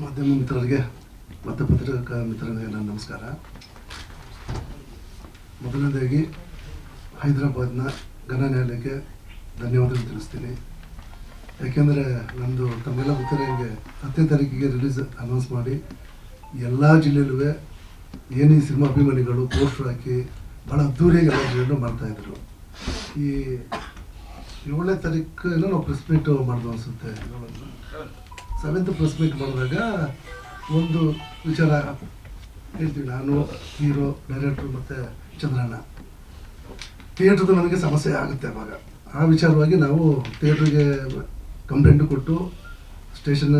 ಮಾಧ್ಯಮ ಮಿತ್ರರಿಗೆ, ಮತ್ತು ಪತ್ರಿಕಾ ಮಿತ್ರರಿಗೆ ನನ್ನ ನಮಸ್ಕಾರ. ಮೊದಲನೇದಾಗಿ, ಹೈದರಾಬಾದ್ನ ಘನ ನ್ಯಾಯಾಲಯಕ್ಕೆ ಧನ್ಯವಾದಗಳು ತಿಳಿಸ್ತೀನಿ. ಯಾಕೆಂದರೆ ನಮ್ಮದು ತಮ್ಮೆಲ್ಲ ಗೊತ್ತಿರೋಂಗೆ ಹತ್ತನೇ ತಾರೀಕಿಗೆ ರಿಲೀಸ್ ಅನೌನ್ಸ್ ಮಾಡಿ, ಎಲ್ಲ ಜಿಲ್ಲೆಯಲ್ಲೂ ಏನು ಈ ಸಿನಿಮಾ ಅಭಿಮಾನಿಗಳು ಪೋಸ್ಟರ್ ಹಾಕಿ ಭಾಳ ಅದ್ದೂರಿಯಾಗಿ ಎಲ್ಲ ಜಿಲ್ಲೆನೂ ಮಾಡ್ತಾಯಿದ್ರು ಈ ಏಳನೇ ತಾರೀಕು ಏನೋ ನಾವು ಪ್ರೆಸ್ ಮೀಟ್ ಮಾಡಿದ್ವು ಅನಿಸುತ್ತೆ. ಸೆವೆಂತ್ ಪ್ಲಸ್ ಮೀಟ್ ಮಾಡಿದಾಗ ಒಂದು ವಿಚಾರ ಹೇಳ್ತೀವಿ. ನಾನು, ಹೀರೋ ಡೈರೆಕ್ಟ್ರು ಮತ್ತು ಚಂದ್ರಣ್ಣ. ಥಿಯೇಟ್ರದ್ದು ನನಗೆ ಸಮಸ್ಯೆ ಆಗುತ್ತೆ ಅವಾಗ. ಆ ವಿಚಾರವಾಗಿ ನಾವು ಥಿಯೇಟ್ರಿಗೆ ಕಂಪ್ಲೇಂಟ್ ಕೊಟ್ಟು ಸ್ಟೇಷನ್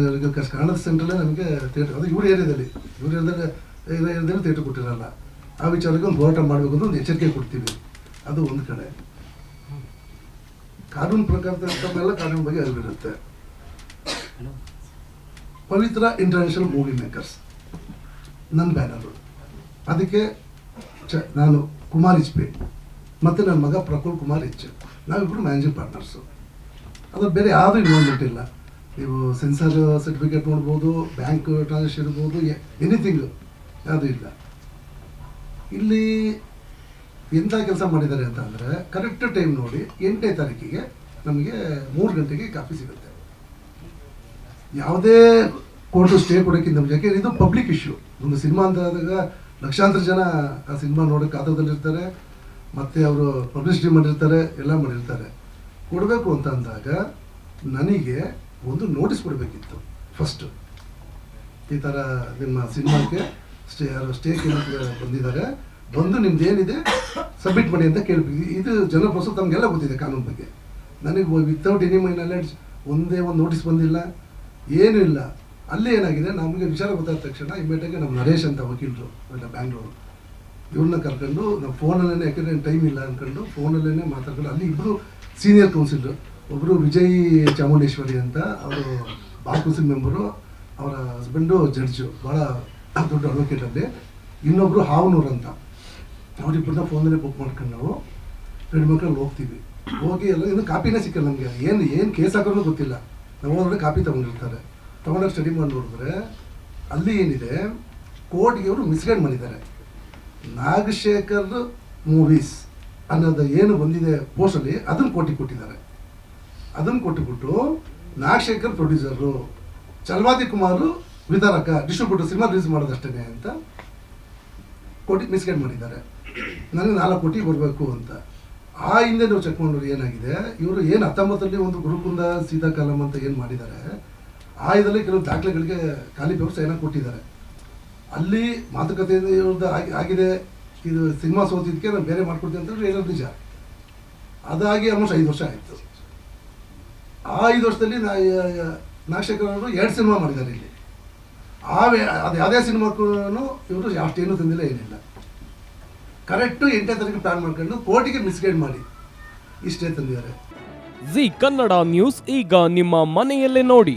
ಕನ್ನಡ ಸೆಂಟ್ರಲ್ಲೇ ನಮಗೆ ಥಿಯೇಟ್ರ್ ಅದು ಇವ್ರ ಏರಿಯಾದಲ್ಲಿ. ಇವ್ರ ಏರಿಯಾದಲ್ಲಿ ಏರಿಯಾದಲ್ಲಿ ಥಿಯೇಟ್ರ್ ಕೊಟ್ಟಿರಲ್ಲ. ಆ ವಿಚಾರಕ್ಕೆ ಒಂದು ಹೋರಾಟ ಮಾಡಬೇಕು ಅಂತ ಒಂದು ಎಚ್ಚರಿಕೆ ಕೊಡ್ತೀವಿ. ಅದು ಒಂದು ಕಡೆ. ಕಾನೂನು ಪ್ರಕಾರ ತಮ್ಮೆಲ್ಲ ಕಾನೂನು ಬಗ್ಗೆ ಅರಿವಿರುತ್ತೆ. ಪವಿತ್ರ ಇಂಟರ್ನ್ಯಾಷನಲ್ ಮೂವಿ ಮೇಕರ್ಸ್ ನನ್ನ ಬ್ಯಾನರು ಅದಕ್ಕೆ ಚ, ನಾನು ಕುಮಾರ್ ಇಚ್ಪೆ ಮತ್ತು ನನ್ನ ಮಗ ಪ್ರಕುಲ್ ಕುಮಾರ್ ಇಚ್ ನಾವಿಬ್ಬರು ಮ್ಯಾನೇಜಿಂಗ್ ಪಾರ್ಟ್ನರ್ಸು ಅದು ಬೇರೆ ಯಾವುದೂ ಇನ್ವಾಲ್ವ್ಮೆಂಟ್ ಇಲ್ಲ ನೀವು ಸೆನ್ಸರ್ ಸರ್ಟಿಫಿಕೇಟ್ ನೋಡ್ಬೋದು ಬ್ಯಾಂಕ್ ಟ್ರಾನ್ಸಾಕ್ಷನ್ ಇರ್ಬೋದು ಎನಿಥಿಂಗ್ ಯಾವುದೂ ಇಲ್ಲ. ಇಲ್ಲಿ ಎಂಥ ಕೆಲಸ ಮಾಡಿದ್ದಾರೆ ಅಂತ ಅಂದರೆ ಕರೆಕ್ಟ್ ಟೈಮ್ ನೋಡಿ ಎಂಟನೇ ತಾರೀಕಿಗೆ ನಮಗೆ ಮೂರು ಗಂಟೆಗೆ ಕಾಫಿ ಸಿಗುತ್ತೆ. ಯಾವುದೇ ಕೋರ್ಟು ಸ್ಟೇ ಕೊಡೋಕ್ಕಿಂತ ಮುಂಚೆ. ಯಾಕೆಂದ್ರೆ ಇದು ಪಬ್ಲಿಕ್ ಇಶ್ಯೂ ಒಂದು ಸಿನಿಮಾ ಅಂತ ಲಕ್ಷಾಂತರ ಜನ ಆ ಸಿನಿಮಾ ನೋಡೋಕೆ ಕಾತರದಲ್ಲಿರ್ತಾರೆ ಮತ್ತು ಅವರು ಪಬ್ಲಿಸಿಟಿ ಮಾಡಿರ್ತಾರೆ, ಎಲ್ಲ ಮಾಡಿರ್ತಾರೆ. ಕೊಡಬೇಕು ಅಂತ ಅಂದಾಗ ನನಗೆ ಒಂದು ನೋಟಿಸ್ ಕೊಡಬೇಕಿತ್ತು ಫಸ್ಟು ಈ ಥರ ನಿಮ್ಮ ಸಿನಿಮಾಕ್ಕೆ ಸ್ಟೇ, ಯಾರು ಸ್ಟೇ ಕೇಳಕ್ಕೆ ಬಂದಿದ್ದಾರೆ. ಬಂದು ನಿಮ್ದು ಏನಿದೆ ಸಬ್ಮಿಟ್ ಮಾಡಿ ಅಂತ ಕೇಳಬೇಕು. ಇದು ಜನರ ಪ್ರಸ್ತುತ ತಮಗೆಲ್ಲ ಗೊತ್ತಿದೆ ಕಾನೂನು ಬಗ್ಗೆ. ನನಗೆ ವಿತೌಟ್ ಎನಿ ಮೈ ನಾಲೆಡ್ಜ್ ಒಂದೇ ಒಂದು ನೋಟಿಸ್ ಬಂದಿಲ್ಲ. ಏನೂ ಇಲ್ಲ. ಅಲ್ಲಿ ಏನಾಗಿದೆ? ನಮಗೆ ವಿಚಾರ ಗೊತ್ತಾದ ತಕ್ಷಣ ಇಮ್ಮಿಡಿಯೇಟಾಗಿ ನಮ್ಮ ನರೇಶ್ ಅಂತ ವಕೀಲರು ಬ್ಯಾಂಗ್ಳೂರು ಇವ್ರನ್ನ ಕರ್ಕೊಂಡು ನಾವು ಫೋನಲ್ಲೇ ಯಾಕಂದರೆ ಟೈಮ್ ಇಲ್ಲ ಅಂದ್ಕೊಂಡು ಫೋನಲ್ಲೇ ಮಾತಾಡ್ಕೊಂಡು ಅಲ್ಲಿ ಇಬ್ಬರು ಸೀನಿಯರ್ ಕೌನ್ಸಿಲರು ಒಬ್ಬರು ವಿಜಯ್ ಚಾಮುಂಡೇಶ್ವರಿ ಅಂತ ಅವರು ಬಾರ್ ಕೌನ್ಸಿಲ್ ಮೆಂಬರು ಅವರ ಹಸ್ಬೆಂಡು ಜಡ್ಜು ಭಾಳ ದೊಡ್ಡ ಅಡ್ವೊಕೇಟ್ ಅಲ್ಲಿ. ಇನ್ನೊಬ್ಬರು ಹಾವನೂರು ಅಂತ. ಅವರಿಬ್ಬರನ್ನ ಫೋನಲ್ಲೇ ಬುಕ್ ಮಾಡ್ಕೊಂಡು ನಾವು ಎರಡು ಮಕ್ಕಳಲ್ಲಿ ಹೋಗ್ತೀವಿ. ಹೋಗಿ ಎಲ್ಲ, ಇನ್ನೂ ಕಾಪಿನೇ ಸಿಕ್ಕಲ್ಲ ನಮಗೆ. ಏನು ಏನು ಕೇಸ್ ಹಾಕೋದು ಗೊತ್ತಿಲ್ಲ. ನಾವು ಹೋದ್ರೆ ಕಾಪಿ ತೊಗೊಂಡಿರ್ತಾರೆ. ತೊಗೊಂಡಾಗ ಸ್ಟಡಿ ಮಾಡಿ ನೋಡಿದ್ರೆ ಅಲ್ಲಿ ಏನಿದೆ ಕೋರ್ಟ್ಗೆ ಅವರು ಮಿಸ್ಗೈಡ್ ಮಾಡಿದ್ದಾರೆ. ನಾಗಶೇಖರ್ ಮೂವೀಸ್ ಅನ್ನೋದು ಏನು ಬಂದಿದೆ ಪೋಸ್ಟಲ್ಲಿ ಅದನ್ನು ಕೋಟಿ ಕೊಟ್ಟಿದ್ದಾರೆ. ಅದನ್ನು ಕೊಟ್ಟುಬಿಟ್ಟು ನಾಗಶೇಖರ್ ಪ್ರೊಡ್ಯೂಸರು ಚಲವಾದಿ ಕುಮಾರು, ವಿತರಕ ಡಿಸ್ಟ್ರಿಬ್ಯೂಟರ್ ಸಿನಿಮಾ ರಿಲೀಸ್ ಮಾಡೋದಷ್ಟೇ ಅಂತ ಕೋಟಿ ಮಿಸ್ಗೈಡ್ ಮಾಡಿದ್ದಾರೆ. ನನಗೆ ನಾಲ್ಕು ಕೋಟಿ ಬರಬೇಕು ಅಂತ. ಆ ಹಿಂದೆ ನಾವು ಚೆಕ್ ಮಾಡೋರು ಏನಾಗಿದೆ, ಇವರು ಏನು ಹತ್ತೊಂಬತ್ತರಲ್ಲಿ ಒಂದು ಗುರುಕುಂದ ಸೀತಾಕಾಲಂ ಅಂತ ಏನು ಮಾಡಿದ್ದಾರೆ ಆ ಇದರಲ್ಲಿ ಕೆಲವು ದಾಖಲೆಗಳಿಗೆ ಖಾಲಿ ವ್ಯವಸ್ಥೆ ಏನೋ ಕೊಟ್ಟಿದ್ದಾರೆ. ಅಲ್ಲಿ ಮಾತುಕತೆ ಆಗಿದೆ. ಇದು ಸಿನಿಮಾ ಸೋತಿದ್ದಕ್ಕೆ ನಾನು ಬೇರೆ ಮಾಡ್ಕೊಡ್ತೀನಿ ಅಂತ ಹೇಳೋದು ನಿಜ. ಅದಾಗಿ ಆಲ್ಮೋಸ್ಟ್ ಐದು ವರ್ಷ ಆಯಿತು. ಆ ಐದು ವರ್ಷದಲ್ಲಿ ನಾ ನಾಗಶೇಖರ್ ಅವರು ಎರಡು ಸಿನಿಮಾ ಮಾಡಿದ್ದಾರೆ ಇಲ್ಲಿ. ಆ ಅದು ಯಾವುದೇ ಸಿನಿಮಾಕ್ಕೂ ಇವರು ಅಷ್ಟೇನು ತಂದಿಲ್ಲ, ಏನಿಲ್ಲ. ಕರೆಕ್ಟು ಎಂಟನೇ ತಾರೀಕು ಪ್ಲಾನ್ ಮಾಡ್ಕೊಂಡು ಕೋಟಿಗೆ ಮಿಸ್ಗೈಡ್ ಮಾಡಿ ಇಷ್ಟೇ ತಂದಿದ್ದಾರೆ. ಜಿ ಕನ್ನಡ ನ್ಯೂಸ್ ಈಗ ನಿಮ್ಮ ಮನೆಯಲ್ಲೇ ನೋಡಿ.